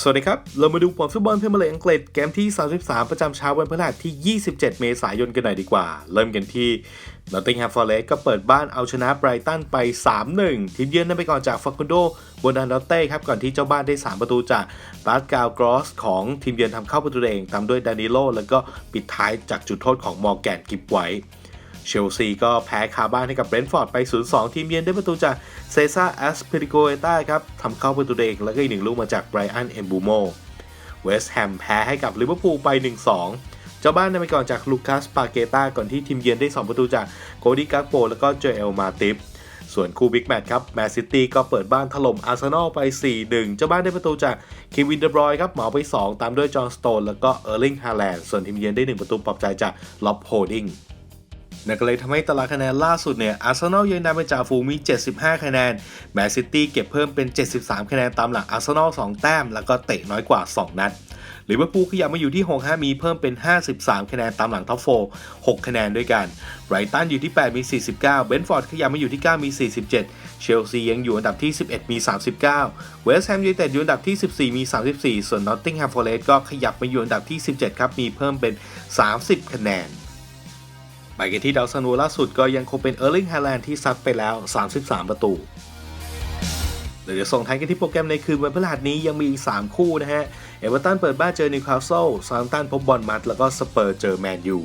สวัสดีครับ เรามาดูผลฟุตบอลพรีเมียร์ลีกอังกฤษเกมที่ 33 ประจำเช้าวันพฤหัสที่ 27 เมษายนกันหน่อยดีกว่า เริ่มกันที่ Nottingham Forest ก็เปิดบ้านเอาชนะไบรตันไป 3-1 ทีมเยือนนำไปก่อนจากฟาคุนโดโบนาโนเต้ครับ ก่อนที่เจ้าบ้านได้ 3 ประตูจากบาสกาลกรอสของทีมเยือนทำเข้าประตูเองตามด้วยดานิโลแล้วก็ปิดท้ายจากจุดโทษของมอร์แกนกิบไว้ เชลซีก็แพ้คาบ้านให้กับเบรนท์ฟอร์ดไป 0-2 ทีมเยือนได้ประตูจากเซซ่าแอสเปริโกเอต้าครับทำเข้าประตูเองแล้วก็อีกหนึ่งลูกมาจากไบรอันเอมบูโมเวสต์แฮมแพ้ให้กับลิเวอร์พูลไป 1-2 เจ้าบ้านนำไปก่อนจากลูคัสปาเกตาก่อนที่ทีมเยือนได้ 2 ประตูจากโกดี้กักโปแล้วก็เจเอลมาติฟส่วนคู่บิ๊กแมตช์ครับแมนซิตี้ก็เปิดบ้านถล่มอาร์เซนอลไป 4-1 เจ้าบ้านได้ประตูจากเควินเดบรอยครับเหมาไป 2 ตามด้วยจอห์นสโตนแล้วก็เออร์ลิงฮาแลนด์ส่วนทีมเยือนได้ 1 ประตูปลอบใจจากล็อบโฮดิง นั่นก็เลยทำให้ตารางคะแนนล่าสุดเนี่ยอาร์เซนอลยังนำเป็นจ่าฝูงมี 75 คะแนนแมนซิตี้เก็บเพิ่มเป็น 73 คะแนนตามหลังอาร์เซนอล2แต้ม แล้วก็เตะน้อยกว่า 2 นัดลิเวอร์พูลขยับมาอยู่ที่ 65 มีเพิ่มเป็น 53 คะแนนตามหลังท็อปโฟ6คะแนนด้วยกัน ไบรตันอยู่ที่ 8 มี 49 เบนฟอร์ดขยับมาอยู่ที่ 9 มี 47 เชลซียังอยู่อันดับที่ 11 มี 39 เวสต์แฮมยูไนเต็ดอยู่อันดับที่ 14 มี 34 ส่วนนอตติงแฮมฟอเรสต์ก็ขยับมาอยู่อันดับที่ 17 ครับ มีเพิ่มเป็น 30 คะแนน ไปกันที่ดาวซันโวล่าสุดก็ยังคงเป็นเออร์ลิงฮาแลนด์ที่ซัดไปแล้ว 33 ประตูเดี๋ยวส่งท้ายกันที่โปรแกรมในคืนวันพฤหัสนี้ยังมีอีก 3 คู่นะฮะ เอเวอร์ตันเปิดบ้านเจอนิวคาสเซิลซานตันพบบอลมัดแล้วก็สเปอร์เจอแมนยู